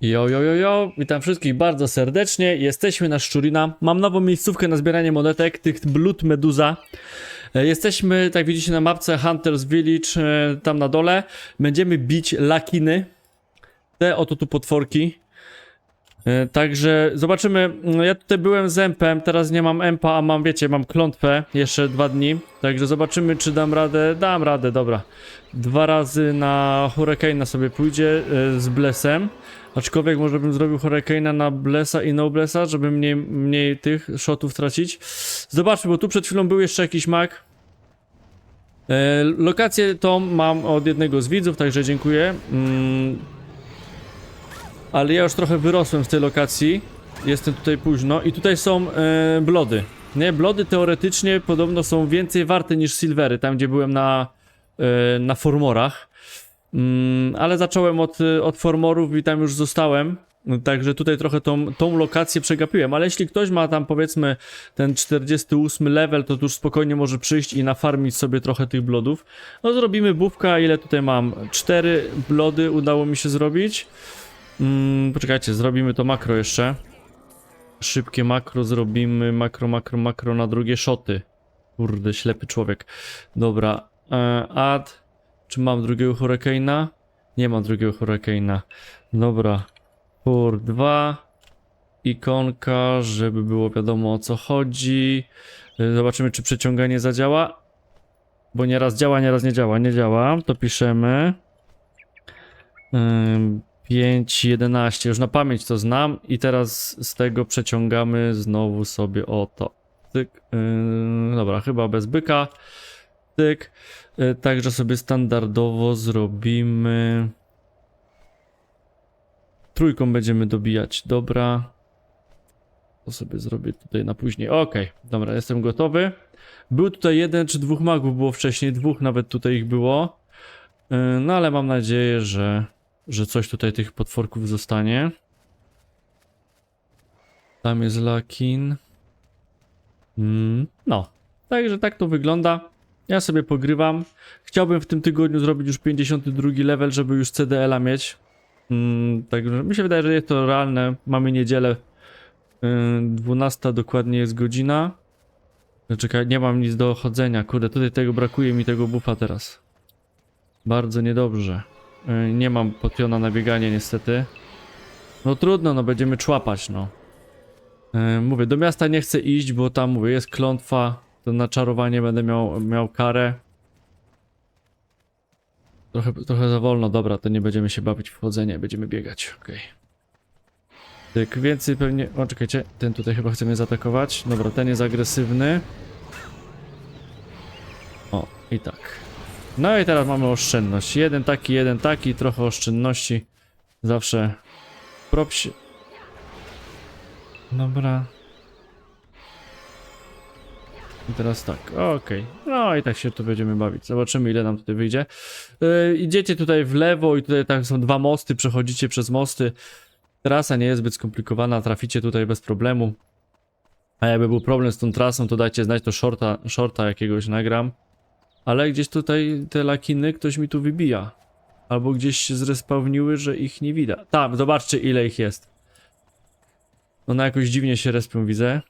Jo, jo, jo, jo, witam wszystkich bardzo serdecznie. Jesteśmy na Szczurina. Mam nową miejscówkę na zbieranie monetek, tych Blood Meduza. E, Jesteśmy, tak widzicie na mapce, Hunters Village, e, tam na dole. Będziemy bić lakiny. Te oto tu potworki. E, Także zobaczymy. No, Ja tutaj byłem z empem, teraz nie mam empa, a mam, wiecie, mam klątwę jeszcze dwa dni. Także zobaczymy, czy dam radę. Dam radę, dobra. Dwa razy na Hurricane sobie pójdzie z Blessem. Aczkolwiek może bym zrobił Hurricane'a na Blessa i No Blessa, żeby mniej, mniej tych shotów tracić. Zobaczmy, bo tu przed chwilą był jeszcze jakiś mag. E, lokację tą mam od jednego z widzów, także dziękuję. Mm, ale ja już trochę wyrosłem z tej lokacji. Jestem tutaj późno i tutaj są e, blody. Nie, blody teoretycznie podobno są więcej warte niż silvery, tam gdzie byłem na, e, na formorach. Mm, ale zacząłem od, e, od formorów i tam już zostałem. Także tutaj trochę tą, tą lokację przegapiłem, ale jeśli ktoś ma tam powiedzmy ten 48 level, to już spokojnie może przyjść i nafarmić sobie trochę tych blodów. No zrobimy bówka, ile tutaj mam? 4 blody udało mi się zrobić. Mm, poczekajcie, zrobimy to makro jeszcze. Szybkie makro zrobimy, makro, makro, makro na drugie szoty. Kurde, ślepy człowiek. Dobra, e, add. Czy mam drugiego Hurricane'a? Nie mam drugiego Hurricane'a. Dobra, Hur 2. Ikonka, żeby było wiadomo o co chodzi. E, Zobaczymy, czy przeciąganie zadziała. Bo nieraz działa, nieraz nie działa. Nie działa, to piszemy. Ym, 5, 11, już na pamięć to znam i teraz z tego przeciągamy znowu sobie o to. Dobra, chyba bez byka. Yy, także sobie standardowo zrobimy. Trójką będziemy dobijać, dobra. To sobie zrobię tutaj na później. Okej, dobra, jestem gotowy. Był tutaj jeden czy dwóch magów, było wcześniej, dwóch nawet tutaj ich było. Yy, no ale mam nadzieję, że że coś tutaj tych potworków zostanie. Tam jest Lakin. Mm, no, także tak to wygląda. Ja sobie pogrywam. Chciałbym w tym tygodniu zrobić już 52 level, żeby już CDL-a mieć. Mm, także mi się wydaje, że jest to realne. Mamy niedzielę. Yy, 12 dokładnie jest godzina. Czekaj, nie mam nic do chodzenia. Kurde, tutaj tego brakuje mi tego buffa teraz. Bardzo niedobrze. Y, Nie mam podpiona na bieganie niestety. No trudno, no będziemy człapać, no. Y, Mówię, do miasta nie chcę iść, bo tam, mówię, jest klątwa. To na czarowanie będę miał, miał karę. Trochę, trochę za wolno, dobra, to nie będziemy się bawić w chodzenie, będziemy biegać, okej. Tak, więcej pewnie... O, czekajcie, ten tutaj chyba chce mnie zaatakować. Dobra, ten jest agresywny. O, i tak. No i teraz mamy oszczędność. Jeden taki, jeden taki, trochę oszczędności. Zawsze propsi. Dobra. I teraz tak, okej. No i tak się tu będziemy bawić. Zobaczymy ile nam tutaj wyjdzie. Yy, idziecie tutaj w lewo i tutaj tak są dwa mosty, przechodzicie przez mosty. Trasa nie jest zbyt skomplikowana, traficie tutaj bez problemu. A jakby był problem z tą trasą, to dajcie znać, to shorta, shorta jakiegoś nagram. Ale gdzieś tutaj te lakiny ktoś mi tu wybija. Albo gdzieś się zrespawniły, że ich nie widać. Tam, zobaczcie ile ich jest. One jakoś dziwnie się respią, widzę.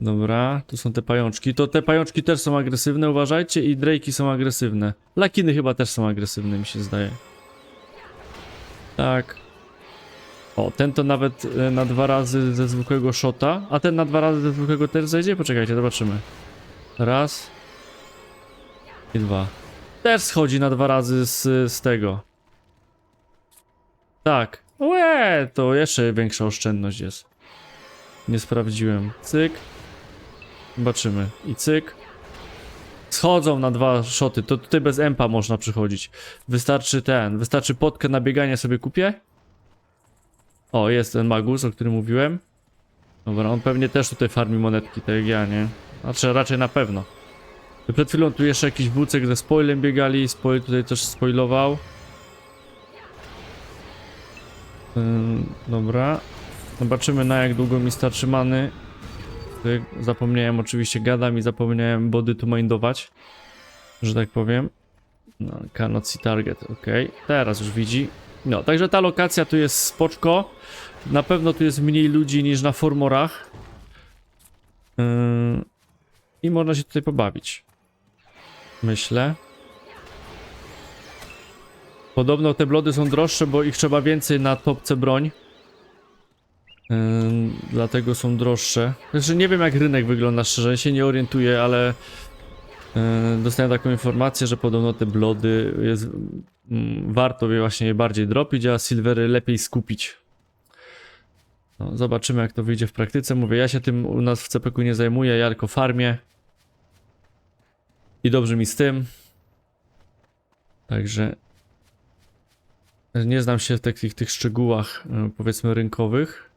Dobra, tu są te pajączki. To te pajączki też są agresywne, uważajcie. I Drake'i są agresywne. Lakiny chyba też są agresywne, mi się zdaje. Tak. O, ten to nawet e, na dwa razy ze zwykłego shota. A ten na dwa razy ze zwykłego też zejdzie? Poczekajcie, zobaczymy. Raz. I dwa. Też schodzi na dwa razy z, z tego. Tak. Łe, to jeszcze większa oszczędność jest. Nie sprawdziłem. Cyk. Zobaczymy. I cyk. Schodzą na dwa szoty. To tutaj bez empa można przychodzić. Wystarczy ten. Wystarczy potkę na bieganie sobie kupię. O, jest ten magus, o którym mówiłem. Dobra, on pewnie też tutaj farmi monetki, tak jak ja, nie? Znaczy, raczej na pewno. Przed chwilą tu jeszcze jakiś wócek ze spoilem biegali, spoil tutaj też spoilował. Ym, dobra. Zobaczymy na jak długo mi starczy many. Zapomniałem oczywiście gadam i zapomniałem body tu mindować. Że tak powiem. No, cannot see target, ok. Teraz już widzi. No, także ta lokacja tu jest spoczko. Na pewno tu jest mniej ludzi niż na Formorach. Yy, I można się tutaj pobawić. Myślę. Podobno te blody są droższe, bo ich trzeba więcej na topce broń. Dlatego są droższe. Znaczy nie wiem jak rynek wygląda szczerze, się nie orientuję, ale yy, dostałem taką informację, że podobno te blody jest, mm, warto je właśnie bardziej dropić, a silvery lepiej skupić. No, zobaczymy jak to wyjdzie w praktyce. Mówię, ja się tym u nas w CPK nie zajmuję, ja tylko farmię. I dobrze mi z tym. Także nie znam się w takich tych szczegółach, y, powiedzmy, rynkowych.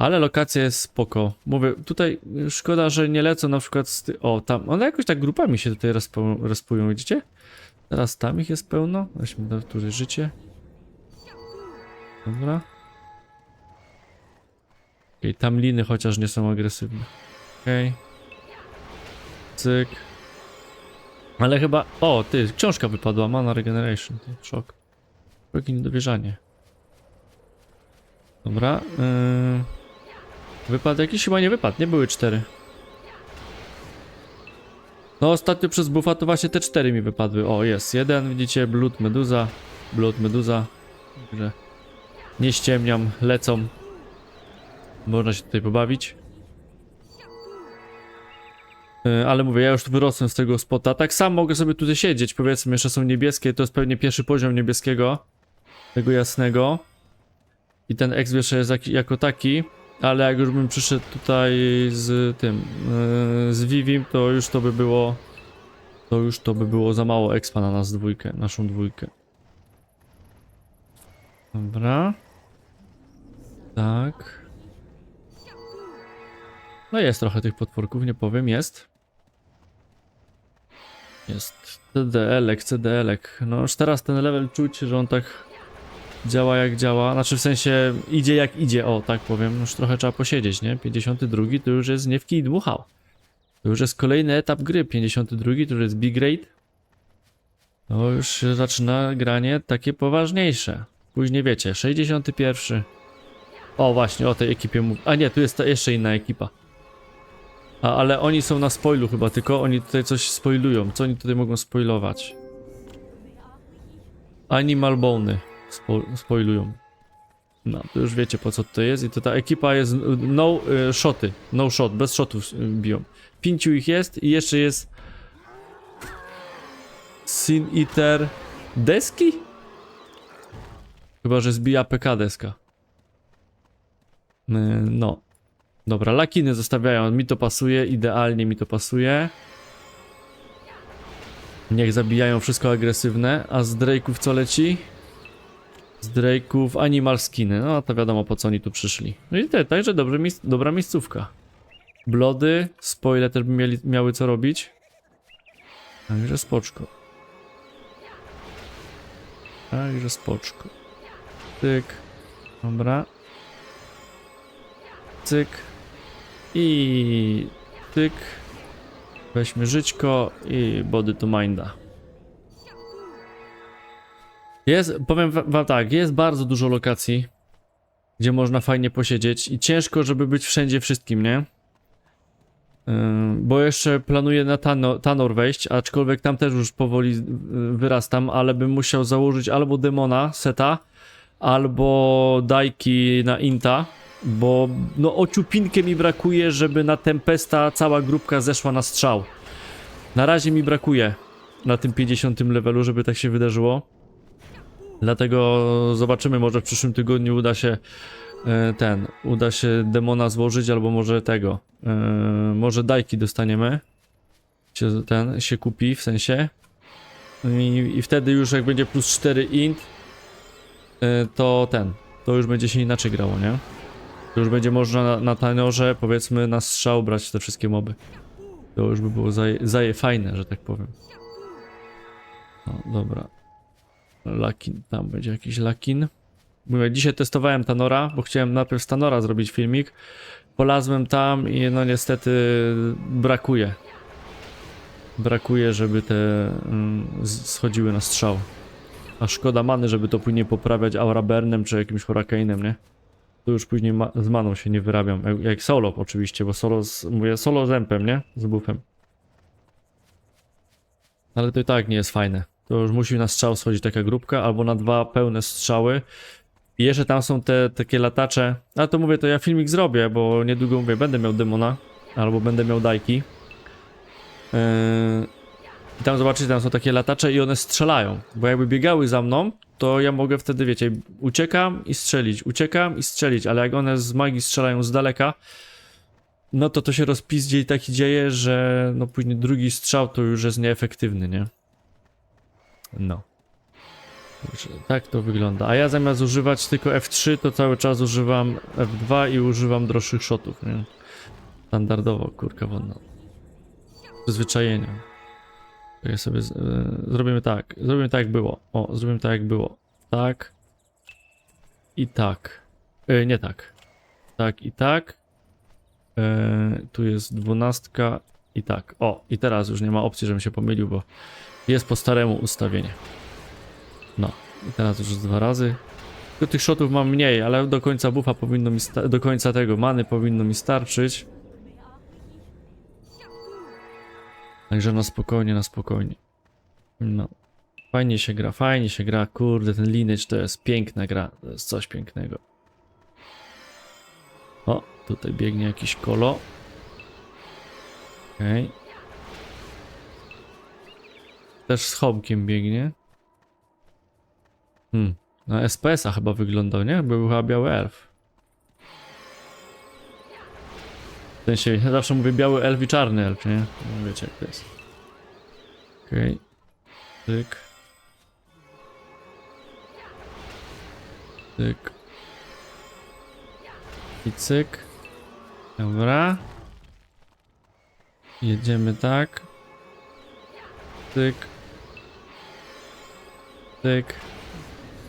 Ale lokacja jest spoko. Mówię, tutaj szkoda, że nie lecą na przykład z ty... O, tam, one jakoś tak grupami się tutaj respu- respują, widzicie? Teraz tam ich jest pełno. Weźmy na tutaj życie. Dobra. Okej, tam liny chociaż nie są agresywne. Okej. Cyk. Ale chyba... O, ty, książka wypadła, Mana Regeneration. Ty, szok. Jakie niedowierzanie. Dobra. Yy... Wypadł jakiś? Chyba nie wypadł, nie były cztery. No ostatnio przez buffa to właśnie te cztery mi wypadły. O, jest jeden, widzicie, Blood Meduza. Blood Meduza. Także nie ściemniam, lecą. Można się tutaj pobawić. Yy, Ale mówię, ja już wyrosłem z tego spota. Tak sam mogę sobie tutaj siedzieć. Powiedzmy, jeszcze są niebieskie. To jest pewnie pierwszy poziom niebieskiego. Tego jasnego. I ten X jeszcze jest jak, jako taki. Ale jak już bym przyszedł tutaj z tym, yy, z Vivim, to już to by było, to już to by było za mało expa na nas dwójkę, naszą dwójkę. Dobra. Tak. No jest trochę tych potworków, nie powiem, jest. Jest CDL-ek, CDL-ek. No już teraz ten level czuć, że on tak działa jak działa, znaczy w sensie idzie jak idzie, o tak powiem, już trochę trzeba posiedzieć, nie? 52 to już jest nie w kij dmuchał. To już jest kolejny etap gry, 52 to już jest B-grade. To już się zaczyna granie takie poważniejsze. Później wiecie, 61. O właśnie, o tej ekipie mów. A nie, tu jest ta jeszcze inna ekipa. A, ale oni są na spoilu chyba, tylko oni tutaj coś spoilują. Co oni tutaj mogą spoilować? Animal Bony spo, spoilują. No, to już wiecie po co to jest i to ta ekipa jest no y, shoty, no shot, bez shotów y, biją. Pięciu ich jest i jeszcze jest Sin Eater deski? Chyba, że zbija PK deska. Y, no. Dobra, lakiny zostawiają, mi to pasuje, idealnie mi to pasuje. Niech zabijają wszystko agresywne, a z Drake'ów co leci? Z Drake'ów Animal Skiny, no to wiadomo po co oni tu przyszli. No i te, także dobry, miejsc, dobra miejscówka. Blody, spoile też by mieli, miały co robić. Także spoczko. Także spoczko. Tyk. Dobra. Cyk. I tyk. Weźmy żyćko i body to minda. Jest, powiem wa- wam tak, jest bardzo dużo lokacji, gdzie można fajnie posiedzieć i ciężko, żeby być wszędzie wszystkim, nie? Yy, bo jeszcze planuję na Tano, Tanor wejść, aczkolwiek tam też już powoli yy, wyrastam, ale bym musiał założyć albo demona seta, albo dajki na inta, bo no ociupinkę mi brakuje, żeby na Tempesta cała grupka zeszła na strzał. Na razie mi brakuje na tym 50 levelu, żeby tak się wydarzyło. Dlatego zobaczymy, może w przyszłym tygodniu uda się e, ten, uda się demona złożyć, albo może tego, e, może dajki dostaniemy. Ten się kupi, w sensie. I, I wtedy już jak będzie plus 4 int, e, to ten, to już będzie się inaczej grało, nie? To już będzie można na, na taniorze, powiedzmy, na strzał brać te wszystkie moby. To już by było zaje, zaje fajne, że tak powiem. No, dobra. Lakin, tam będzie jakiś lakin. Mówię, dzisiaj testowałem Tanora, bo chciałem najpierw z Tanora zrobić filmik. Polazłem tam i no niestety brakuje. Brakuje, żeby te mm, schodziły na strzał. A szkoda many, żeby to później poprawiać Aura Burnem czy jakimś Hurricane'em, nie? To już później ma z maną się nie wyrabiam. Jak, jak solo oczywiście, bo solo z, mówię solo z nie? Z buffem. Ale to i tak nie jest fajne. To już musi na strzał schodzić taka grupka, albo na dwa pełne strzały. I jeszcze tam są te takie latacze. Ale to mówię, to ja filmik zrobię, bo niedługo mówię, będę miał demona. Albo będę miał dajki. Yy... I tam zobaczycie, tam są takie latacze i one strzelają. Bo jakby biegały za mną, to ja mogę wtedy, wiecie, uciekam i strzelić, uciekam i strzelić, ale jak one z magii strzelają z daleka, no to to się rozpizdzie i taki dzieje, że no później drugi strzał to już jest nieefektywny, nie? No. Tak to wygląda. A ja zamiast używać tylko F3, to cały czas używam F2 i używam droższych shotów, nie? Standardowo, kurka wodna. Przyzwyczajenia. To ja sobie z, e, zrobimy tak. Zrobimy tak jak było. O, zrobimy tak jak było. Tak. I tak. E, nie tak. Tak i tak. E, tu jest dwunastka i tak. O, i teraz już nie ma opcji, żebym się pomylił, bo jest po staremu ustawienie. No, i teraz już dwa razy. Tylko tych shotów mam mniej, ale do końca buffa powinno mi do końca tego many powinno mi starczyć. Także na spokojnie, na spokojnie. No. Fajnie się gra, fajnie się gra. Kurde, ten lineage to jest piękna gra. To jest coś pięknego. O, tutaj biegnie jakiś kolo. Okej. Też z chomkiem biegnie. Hmm. Na SPS-a chyba wyglądał, nie? Był chyba biały elf. W sensie, ja zawsze mówię biały elf i czarny elf, nie? No wiecie jak to jest. Okej. Tyk. Tyk. I cyk. Dobra. Jedziemy tak. Tyk. Tyk.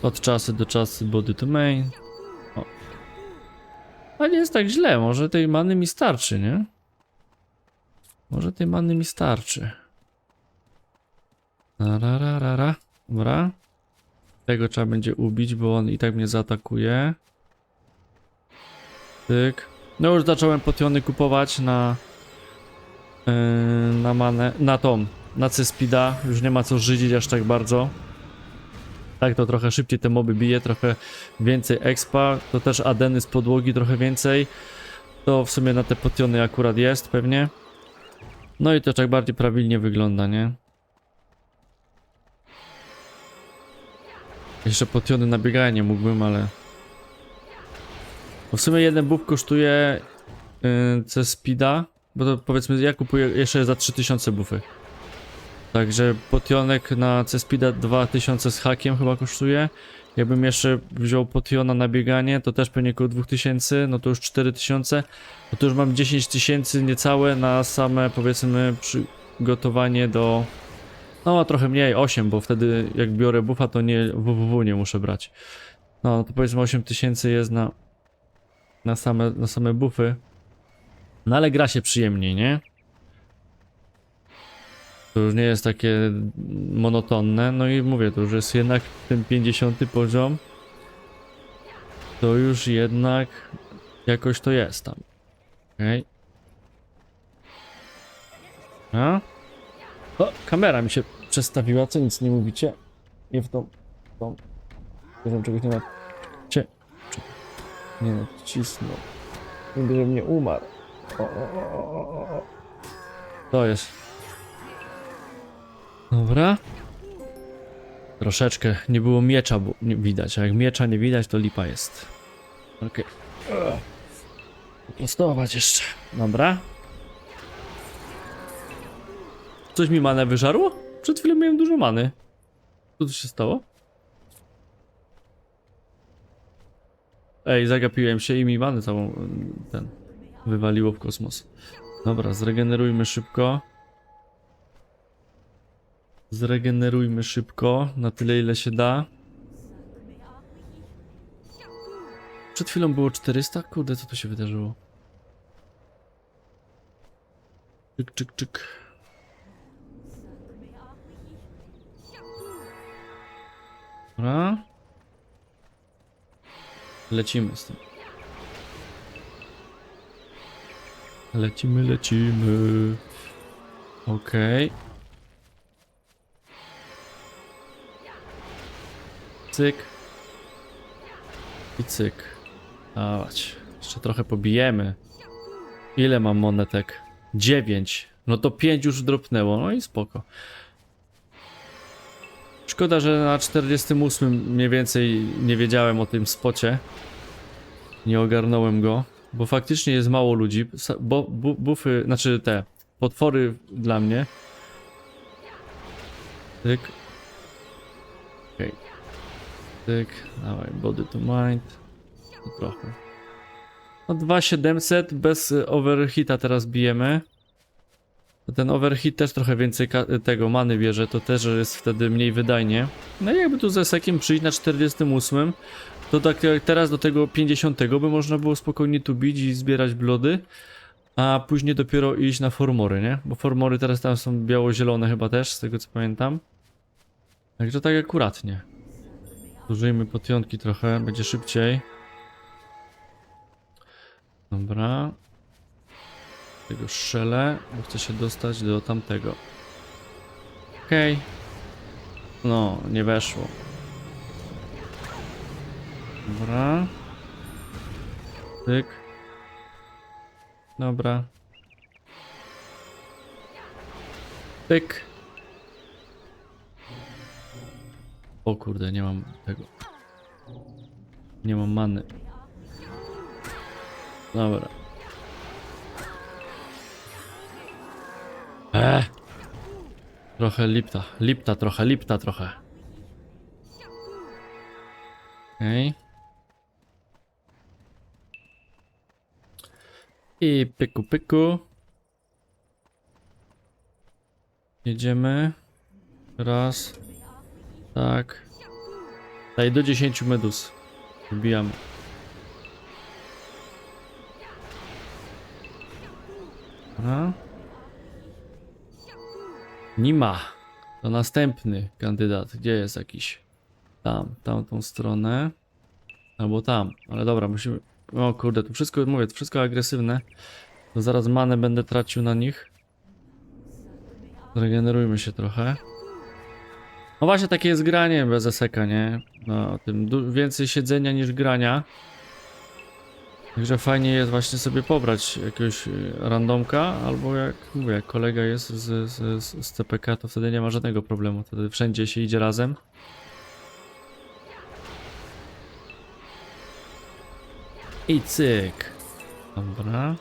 Od czasu do czasu body to main. O. A nie jest tak źle, może tej many mi starczy, nie? Może tej many mi starczy. Rararara. Dobra. Tego trzeba będzie ubić, bo on i tak mnie zaatakuje. Tyk. No już zacząłem potiony kupować na... Yy, na manę, na tą, na C-Speeda. Już nie ma co żydzić aż tak bardzo. Tak, to trochę szybciej te moby bije, trochę więcej expa, to też adeny z podłogi trochę więcej. To w sumie na te potiony akurat jest pewnie. No i to tak bardziej prawilnie wygląda, nie? Jeszcze potiony na bieganie mógłbym, ale... Bo w sumie jeden buff kosztuje yy, C speeda, bo to powiedzmy ja kupuję jeszcze za 3000 buffy. Także potionek na C speeda 2000 z hakiem chyba kosztuje. Jakbym jeszcze wziął potiona na bieganie, to też pewnie około 2000, no to już 4000. No to już mam 10 tysięcy niecałe na same powiedzmy przygotowanie do... No trochę mniej, 8, bo wtedy jak biorę buffa to nie www nie muszę brać. No to powiedzmy 8000 jest na na same, na same buffy. No ale gra się przyjemniej, nie? To już nie jest takie monotonne, no i mówię, to już jest jednak ten 50 poziom. To już jednak jakoś to jest tam. Okej. A? O, kamera mi się przestawiła, co nic nie mówicie? Nie w tą, w tą. Wiem, czegoś nie ma. Cie. Nie no, cisnął. Nigdy, żebym nie umarł. O, o, o, o. To jest. Dobra. Troszeczkę nie było miecza bo nie widać, a jak miecza nie widać, to lipa jest. Okej. Okay. Postować jeszcze. Dobra. Coś mi manę wyżarło? Przed chwilą miałem dużo many. Co tu się stało? Ej, zagapiłem się i mi manę całą ten wywaliło w kosmos. Dobra, zregenerujmy szybko. Zregenerujmy szybko, na tyle ile się da. Przed chwilą było 400? Kurde, co tu się wydarzyło? Czyk, czyk, czyk. Dobra. Lecimy z tym. Lecimy, lecimy. Okej. Cyk. I cyk. Dawać. Jeszcze trochę pobijemy. Ile mam monetek? 9. No to 5 już dropnęło. No i spoko. Szkoda, że na 48 mniej więcej nie wiedziałem o tym spocie. Nie ogarnąłem go, bo faktycznie jest mało ludzi. Bo, bu, bufy, znaczy te potwory dla mnie. Tyk. Okej. Tyk. Dawaj, body to mind. Trochę. No 2700 bez y, overhita teraz bijemy. Ten overhit też trochę więcej ka- tego many bierze, to też jest wtedy mniej wydajnie. No i jakby tu ze sekiem przyjść na 48, to tak teraz do tego 50 by można było spokojnie tu bić i zbierać blody, a później dopiero iść na formory, nie? Bo formory teraz tam są biało-zielone chyba też, z tego co pamiętam. Także tak akuratnie. Zużyjmy potionki trochę, będzie szybciej. Dobra. Tego strzelę, bo chcę się dostać do tamtego. Okej. No, nie weszło. Dobra. Tyk. Dobra. Tyk. O kurde, nie mam tego. Nie mam many. Dobra. Eee. Trochę lipta. Lipta trochę, lipta trochę. Okej. I pyku pyku. Jedziemy. Raz. Tak. Daj do 10 medus. Wbijamy. Dobra. Nie ma. To następny kandydat. Gdzie jest jakiś? Tam, tamtą stronę. Albo tam. Ale dobra, musimy... O kurde, to wszystko, mówię, to wszystko agresywne. To zaraz manę będę tracił na nich. Zregenerujmy się trochę. No właśnie takie jest granie bez eseka, nie? No, tym więcej siedzenia niż grania. Także fajnie jest właśnie sobie pobrać jakiegoś y, randomka, albo jak mówię, jak kolega jest z, z, z CPK, to wtedy nie ma żadnego problemu. Wtedy wszędzie się idzie razem. I cyk. Dobra.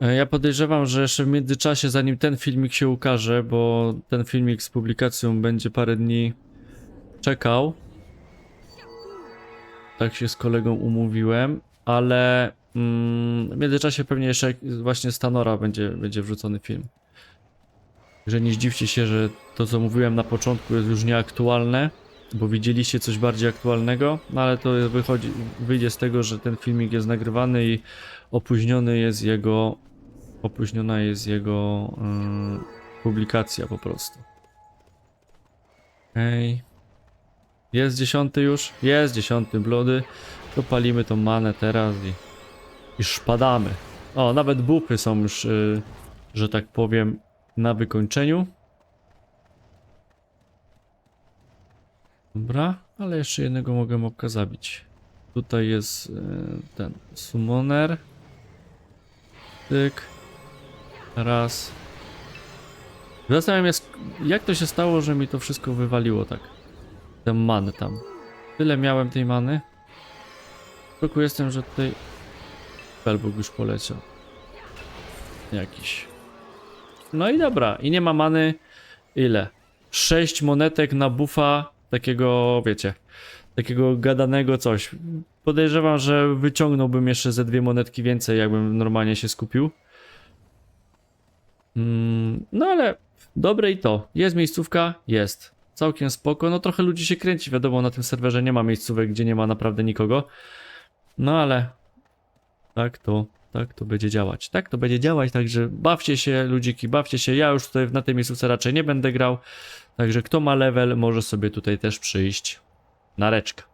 E, Ja podejrzewam, że jeszcze w międzyczasie, zanim ten filmik się ukaże, bo ten filmik z publikacją będzie parę dni czekał. Tak się z kolegą umówiłem, ale mm, w międzyczasie pewnie jeszcze właśnie z Tanora będzie, będzie wrzucony film. Że nie zdziwcie się, że to co mówiłem na początku jest już nieaktualne, bo widzieliście coś bardziej aktualnego, no ale to wychodzi, wyjdzie z tego, że ten filmik jest nagrywany i opóźniony jest jego opóźniona jest jego ym, publikacja po prostu. Okej. Jest dziesiąty już? Jest dziesiąty blody. To palimy tą manę teraz i, i szpadamy. O, nawet bupy są już, y, że tak powiem, na wykończeniu. Dobra, ale jeszcze jednego mogę mobka zabić. Tutaj jest y, ten summoner. Tyk. Raz. Zastanawiam się, jak to się stało, że mi to wszystko wywaliło tak. Tę manę tam. Tyle miałem tej many. Szoku jestem, że tutaj... Spellbook już poleciał. Jakiś. No i dobra. I nie ma many. Ile? 6 monetek na buffa takiego, wiecie, takiego gadanego coś. Podejrzewam, że wyciągnąłbym jeszcze ze dwie monetki więcej, jakbym normalnie się skupił. Mm, no ale dobre i to. Jest miejscówka? Jest. Całkiem spoko. No trochę ludzi się kręci, wiadomo, na tym serwerze nie ma miejscówek, gdzie nie ma naprawdę nikogo. No ale tak to Tak to będzie działać. Tak to będzie działać, także bawcie się, ludziki, bawcie się. Ja już tutaj na tej miejscówce raczej nie będę grał. Także kto ma level, może sobie tutaj też przyjść na reczkę.